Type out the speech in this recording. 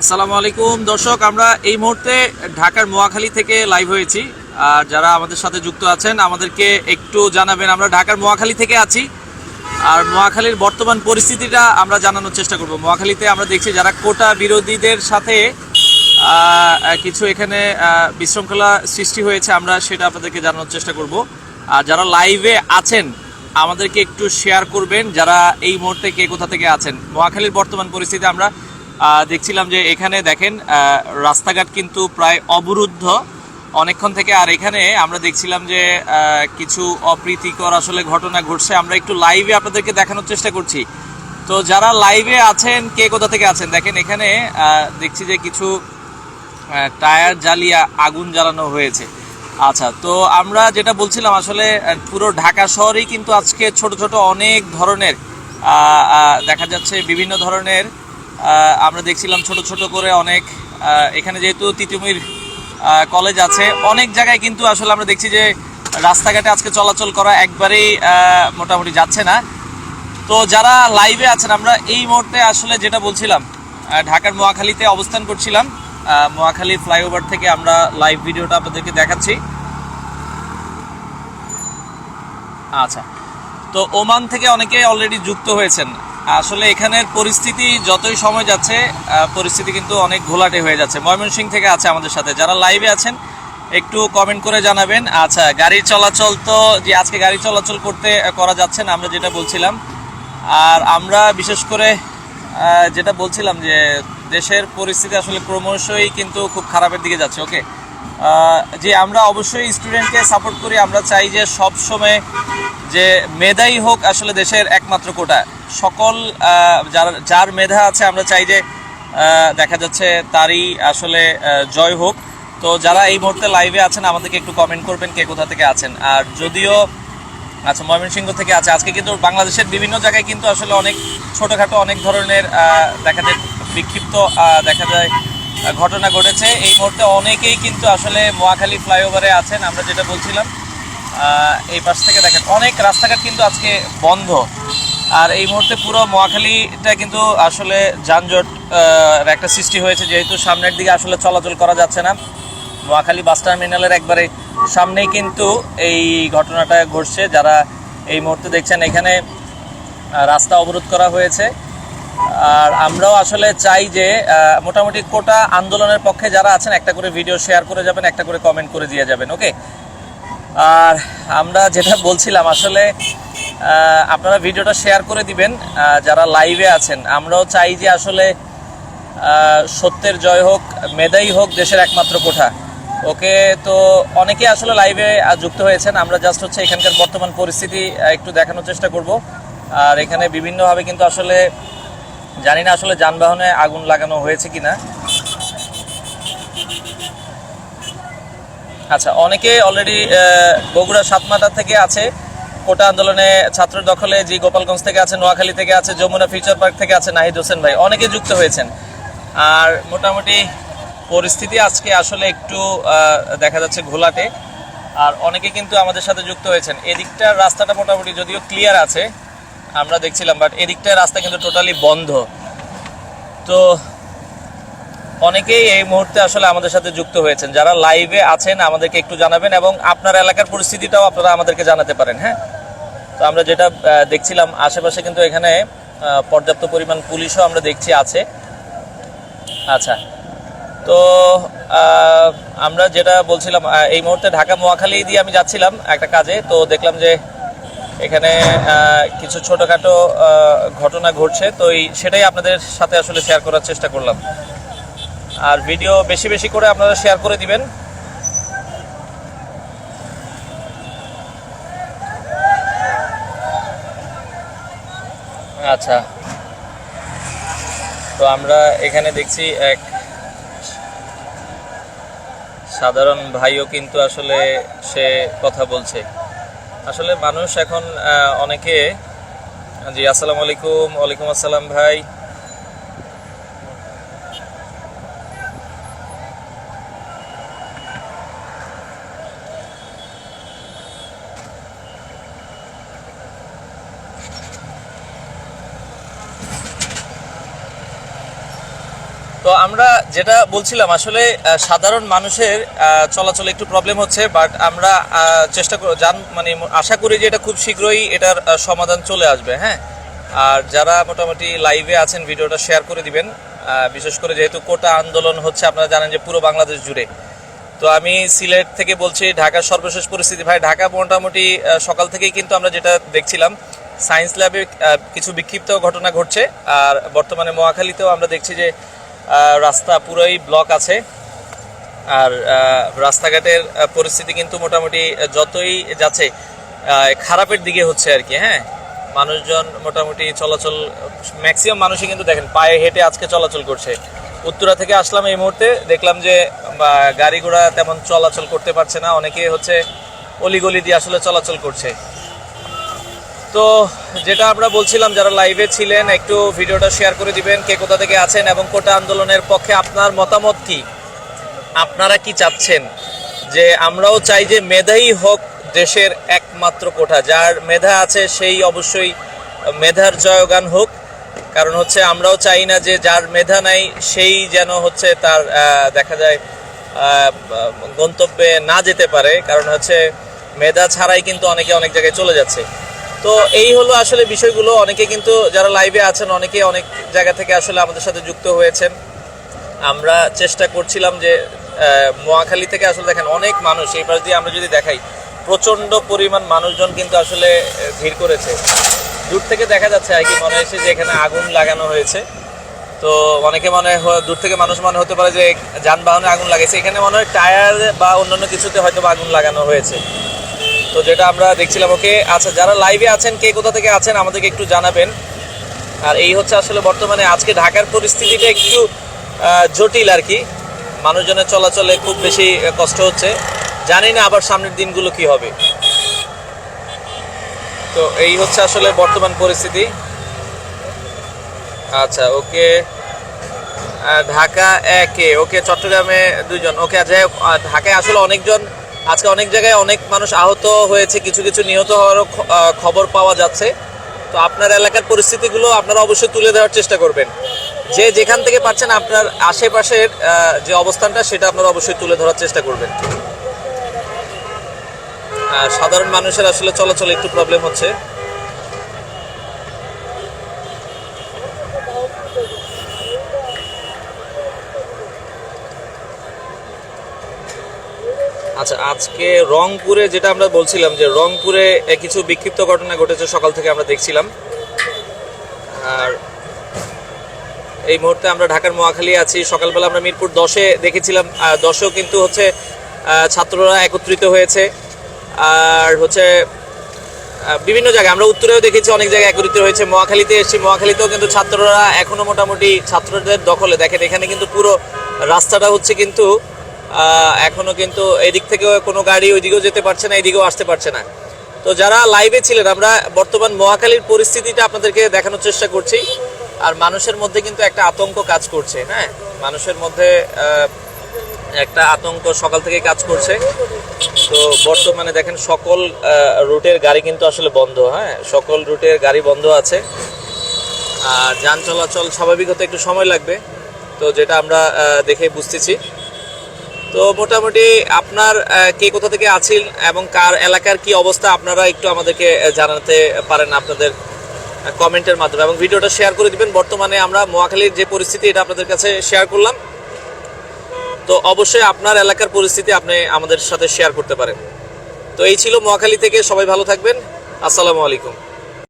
আসসালামু আলাইকুম। দর্শক, আমরা এই মুহূর্তে ঢাকার মোয়াখালী থেকে লাইভ হয়েছি। আর যারা আমাদের সাথে যুক্ত আছেন, আমাদেরকে একটু জানাবেন, আমরা ঢাকার মোয়াখালী থেকে আছি। আর মোয়াখালীর বর্তমান পরিস্থিতিটা আমরা জানানোর চেষ্টা করব। মোয়াখালীতে আমরা দেখছি যারা কোটা বিরোধীদের সাথে কিছু এখানে বিশৃঙ্খলা সৃষ্টি হয়েছে, আমরা সেটা আপনাদেরকে জানানোর চেষ্টা করব। আর যারা লাইভে আছেন, আমাদেরকে একটু শেয়ার করবেন, যারা এই মুহূর্তে কে কোথা থেকে আছেন। নোয়াখালীর বর্তমান পরিস্থিতি আমরা দেখছিলাম যে এখানে দেখেন রাস্তাঘাট কিন্তু প্রায় অবরুদ্ধ অনেকক্ষণ থেকে। আর এখানে আমরা দেখছিলাম যে কিছু অপ্রীতিকর আসলে ঘটনা ঘটছে। আমরা একটু লাইভে আপনাদেরকে দেখানোর চেষ্টা করছি। তো যারা লাইভে আছেন, কে কোথা থেকে আছেন? দেখেন, এখানে দেখছি যে কিছু টায়ার জ্বালিয়ে আগুন জ্বালানো হয়েছে। আচ্ছা তো আমরা যেটা বলছিলাম আসলে পুরো ঢাকা শহরেই কিন্তু আজকে ছোট ছোট অনেক ধরনের দেখা যাচ্ছে বিভিন্ন ধরনের আমরা দেখছিলাম ছোট ছোট করে অনেক এখানে যেহেতু তিতুমির কলেজ আছে, অনেক জায়গায় কিন্তু আসলে আমরা দেখছি যে রাস্তাঘাটে আজকে চলাচল করা একবারেই মোটামুটি যাচ্ছে না। তো যারা লাইভে আছেন, আমরা এই মুহূর্তে আসলে যেটা বলছিলাম ঢাকার মোয়াখালীতে অবস্থান করছিলাম। মোয়াখালী ফ্লাইওভার থেকে আমরা লাইভ ভিডিওটা আপনাদেরকে দেখাচ্ছি। আচ্ছা তো ওমান থেকে অনেকে অলরেডি যুক্ত হয়েছেন। আসলে এখানের পরিস্থিতি যতই সময় যাচ্ছে পরিস্থিতি কিন্তু অনেক ঘোলাটে হয়ে যাচ্ছে। ময়মনসিংহ থেকে আছে আমাদের সাথে। যারা লাইভে আছেন, একটু কমেন্ট করে জানাবেন। আচ্ছা গাড়ি চলাচল তো, যে আজকে গাড়ি চলাচল করতে করা যাচ্ছে না, আমরা যেটা বলছিলাম। আর আমরা বিশেষ করে যেটা বলছিলাম যে, দেশের পরিস্থিতি আসলে ক্রমশই কিন্তু খুব খারাপের দিকে যাচ্ছে ওকে যে আমরা অবশ্যই স্টুডেন্টকে সাপোর্ট করি, আমরা চাই যে সব সময় যে মেধাই হোক আসলে দেশের একমাত্র কোটা। সকল যার যার মেধা আছে, আমরা চাই যে দেখা যাচ্ছে তারই আসলে জয় হোক। তো যারা এই মুহূর্তে লাইভে আছেন, আমাদেরকে একটু কমেন্ট করবেন কে কোথা থেকে আছেন। আর যদিও আচ্ছা ময়মনসিংহ থেকে আছে, আজকে কিন্তু বাংলাদেশের বিভিন্ন জায়গায় কিন্তু আসলে অনেক ছোটোখাটো, অনেক ধরনের দেখা যায় বিক্ষিপ্ত দেখা যায় ঘটনা ঘটেছে। এই মুহূর্তে অনেকেই কিন্তু আসলে মোয়াখালী ফ্লাইওভারে আছেন, আমরা যেটা বলছিলাম এই পাশ থেকে দেখেন, অনেক রাস্তাঘাট কিন্তু আজকে বন্ধ। আর এই মুহূর্তে পুরো মহাখালীটা কিন্তু আসলে যানজট একটা সৃষ্টি হয়েছে, যেহেতু সামনের দিকে আসলে চলাচল করা যাচ্ছে না। মহাখালী বাস টার্মিনালের একবারে সামনেই কিন্তু এই ঘটনাটা ঘটছে। যারা এই মুহূর্তে দেখছেন, এখানে রাস্তা অবরোধ করা হয়েছে। আর আমরাও আসলে চাই যে মোটামুটি কোটা আন্দোলনের পক্ষে যারা আছেন, একটা করে ভিডিও শেয়ার করে যাবেন, একটা করে কমেন্ট করে দিয়ে যাবেন, ওকে? আর আমরা যেটা বলছিলাম, আসলে আপনারা ভিডিওটা শেয়ার করে দিবেন। যারা লাইভে আছেন, আমরাও চাই যে আসলে সত্যের জয় হোক, মেধাই হোক দেশের একমাত্র কোঠা। ওকে, তো অনেকে আসলে লাইভে যুক্ত হয়েছেন। আমরা জাস্ট হচ্ছে এখানকার বর্তমান পরিস্থিতি একটু দেখানোর চেষ্টা করব। আর এখানে বিভিন্নভাবে কিন্তু আসলে, জানি না আসলে যানবাহনে আগুন লাগানো হয়েছে কি না আচ্ছা অনেকে অলরেডি বগুড়া সাতমাটা থেকে আছে। কোটা আন্দোলনে ছাত্র দখলে জি গোপালগঞ্জ থেকে আছে, নোয়াখালী থেকে আছে, যমুনা ফিউচার পার্ক থেকে আছে নাহিদ হোসেন ভাই, অনেকে যুক্ত হয়েছেন। আর মোটামুটি পরিস্থিতি আজকে আসলে একটু দেখা যাচ্ছে ঘোলাটে। আর অনেকে কিন্তু আমাদের সাথে যুক্ত হয়েছেন। এদিকটার রাস্তাটা মোটামুটি যদিও ক্লিয়ার আছে, আমরা দেখছিলাম বাট এদিকটার রাস্তা কিন্তু টোটালি বন্ধ। তো অনেকেই এই মুহূর্তে আসলে আমাদের সাথে যুক্ত হয়েছেন। যারা লাইভে আছেন, আমাদেরকে একটু জানাবেন এবং আপনার এলাকার পরিস্থিতিটাও আপনারা আমাদেরকে জানাতে পারেন হ্যাঁ? তো আমরা যেটা দেখছিলাম, আশেপাশে কিন্তু এখানে পর্যাপ্ত পরিমাণ পুলিশও আমরা দেখছি আছে। আচ্ছা তো আমরা যেটা বলছিলাম এই মুহূর্তে ঢাকা মোয়াখালী দিয়ে আমি যাচ্ছিলাম একটা কাজে, তো দেখলাম যে এখানে কিছু ছোটোখাটো ঘটনা ঘটছে, তো এই সেটাই আপনাদের সাথে আসলে শেয়ার করার চেষ্টা করলাম। আর ভিডিও বেশি বেশি করে আপনারা শেয়ার করে দিবেন। আচ্ছা। তো আমরা এখানে দেখছি এক সাধারণ ভাইও কিন্তু আসলে সে কথা বলছে। আসলে মানুষ এখন অনেকে, জি, আসসালামু আলাইকুম, ওয়ালাইকুম আসসালাম ভাই। তো আমরা যেটা বলছিলাম, আসলে সাধারণ মানুষের চলাচলে একটু প্রবলেম হচ্ছে বাট আমরা চেষ্টা জান মানে আশা করি যে এটা খুব শীঘ্রই এটার সমাধান চলে আসবে হ্যাঁ? আর যারা মোটামুটি লাইভে আছেন, ভিডিওটা শেয়ার করে দিবেন বিশেষ করে যেহেতু কোটা আন্দোলন হচ্ছে, আপনারা জানেন যে পুরো বাংলাদেশ জুড়ে। তো আমি সিলেট থেকে বলছি, ঢাকার সর্বশেষ পরিস্থিতি, ভাই, ঢাকা মোটামুটি সকাল থেকেই কিন্তু আমরা যেটা দেখছিলাম সায়েন্স ল্যাবে কিছু বিক্ষিপ্ত ঘটনা ঘটছে, আর বর্তমানে মহাখালীতেও আমরা দেখছি যে রাস্তা পুরোই ব্লক আছে। আর রাস্তাঘাটের পরিস্থিতি কিন্তু মোটামুটি যতই যাচ্ছে খারাপের দিকে হচ্ছে আর কি হ্যাঁ? মানুষজন মোটামুটি চলাচল ম্যাক্সিমাম মানুষই কিন্তু দেখেন, পায়ে হেঁটে আজকে চলাচল করছে। উত্তরা থেকে আসলাম এই মুহূর্তে, দেখলাম যে গাড়ি ঘোড়া তেমন চলাচল করতে পারছে না। অনেকে হচ্ছে অলিগলি দিয়ে আসলে চলাচল করছে। তো যেটা আমরা বলছিলাম, যারা লাইভে ছিলেন, একটু ভিডিওটা শেয়ার করে দিবেন, কে কোথা থেকে আছেন এবং কোটা আন্দোলনের পক্ষে আপনার মতামত কি? আপনারা কি চাচ্ছেন? যে আমরাও চাই যে মেধাই হোক দেশের একমাত্র কোঠা। যার মেধা আছে, সেই অবশ্যই মেধার জয়গান হোক। কারণ হচ্ছে, আমরাও চাই না যে যার মেধা নাই, সেই যেন হচ্ছে তার দেখা যায় গন্তব্যে না যেতে পারে। কারণ হচ্ছে, মেধা ছাড়াই কিন্তু অনেকে অনেক জায়গায় চলে যাচ্ছে। তো এই হলো আসলে বিষয়গুলো। অনেকে কিন্তু যারা লাইভে আছেন অনেকে অনেক জায়গা থেকে আসলে আমাদের সাথে যুক্ত হয়েছেন। আমরা চেষ্টা করছিলাম যে আহ, মহাখালী থেকে আসলে দেখেন অনেক মানুষ এই পাশ দিয়ে আমরা যদি দেখাই প্রচণ্ড পরিমাণ মানুষজন কিন্তু আসলে ভিড় করেছে। দূর থেকে দেখা যাচ্ছে আর কি মনে হয়েছে যে এখানে আগুন লাগানো হয়েছে। তো অনেকে মনে হয় দূর থেকে মানুষ মনে হতে পারে যে যানবাহনে আগুন লাগাইছে। এখানে মনে হয় টায়ার বা অন্যান্য কিছুতে হয়তো আগুন লাগানো হয়েছে। তো যেটা আমরা দেখছিলাম, ওকে আচ্ছা যারা লাইভে আছেন, কে কোথা থেকে আছেন, আমাদেরকে একটু জানাবেন। আর এই হচ্ছে আসলে বর্তমানে আজকে ঢাকার পরিস্থিতিটা একটু জটিল আর কি। মানুষজনের চলাচলে খুব বেশি কষ্ট হচ্ছে। জানি না আবার সামনের দিনগুলো কি হবে। তো এই হচ্ছে আসলে বর্তমান পরিস্থিতি। আচ্ছা ওকে ঢাকা একে, ওকে, চট্টগ্রামে দুইজন। ওকে, যাই ঢাকায় আসলে অনেকজন আজকে অনেক জায়গায় অনেক মানুষ আহত হয়েছে, কিছু কিছু নিহত হওয়ারও খবর পাওয়া যাচ্ছে। তো আপনার এলাকার পরিস্থিতিগুলো আপনারা অবশ্যই তুলে ধরার চেষ্টা করবেন। যে যেখান থেকে পাচ্ছেন আপনার আশেপাশের যে অবস্থানটা সেটা আপনারা অবশ্যই তুলে ধরার চেষ্টা করবেন। সাধারণ মানুষের আসলে চলাচল একটু প্রবলেম হচ্ছে। আচ্ছা আজকে রংপুরে যেটা আমরা বলছিলাম যে রংপুরে কিছু বিক্ষিপ্ত ঘটনা ঘটেছে, সকাল থেকে আমরা দেখছিলাম। আর এই মুহূর্তে আমরা ঢাকার মহাখালী আছি। সকালবেলা আমরা মিরপুর দশে দেখেছিলাম দশেও কিন্তু হচ্ছে ছাত্ররা একত্রিত হয়েছে। আর হচ্ছে বিভিন্ন জায়গায়, আমরা উত্তরেও দেখেছি অনেক জায়গায় একত্রিত হয়েছে। মহাখালীতে এসেছি মহাখালীতেও কিন্তু ছাত্ররা এখনও মোটামুটি ছাত্রদের দখলে। দেখেন, এখানে কিন্তু পুরো রাস্তাটা হচ্ছে কিন্তু এখনও কিন্তু এদিক থেকেও কোনো গাড়ি ওইদিকেও যেতে পারছে না, এদিকেও আসতে পারছে না। তো যারা লাইভে ছিলেন, আমরা বর্তমান মহাখালীর পরিস্থিতিটা আপনাদেরকে দেখানোর চেষ্টা করছি। আর মানুষের মধ্যে কিন্তু একটা আতঙ্ক কাজ করছে হ্যাঁ? মানুষের মধ্যে একটা আতঙ্ক সকাল থেকে কাজ করছে। তো বর্তমানে দেখেন সকল রুটের গাড়ি কিন্তু আসলে বন্ধ হ্যাঁ? সকল রুটের গাড়ি বন্ধ আছে। আর যান চলাচল স্বাভাবিক হতে একটু সময় লাগবে। তো যেটা আমরা দেখে বুঝতেছি। তো মোটামুটি আপনার কে কোথা থেকে আছেন এবং কার এলাকার কি অবস্থা আপনারা একটু আমাদেরকে জানাতে পারেন আপনাদের কমেন্টের মাধ্যমে এবং ভিডিওটা শেয়ার করে দিবেন। বর্তমানে আমরা মহাখালীর যে পরিস্থিতি, এটা আপনাদের কাছে শেয়ার করলাম। তো অবশ্যই আপনার এলাকার পরিস্থিতি আপনি আমাদের সাথে শেয়ার করতে পারেন। তো এই ছিল মহাখালী থেকে, সবাই ভালো থাকবেন। আসসালামু আলাইকুম।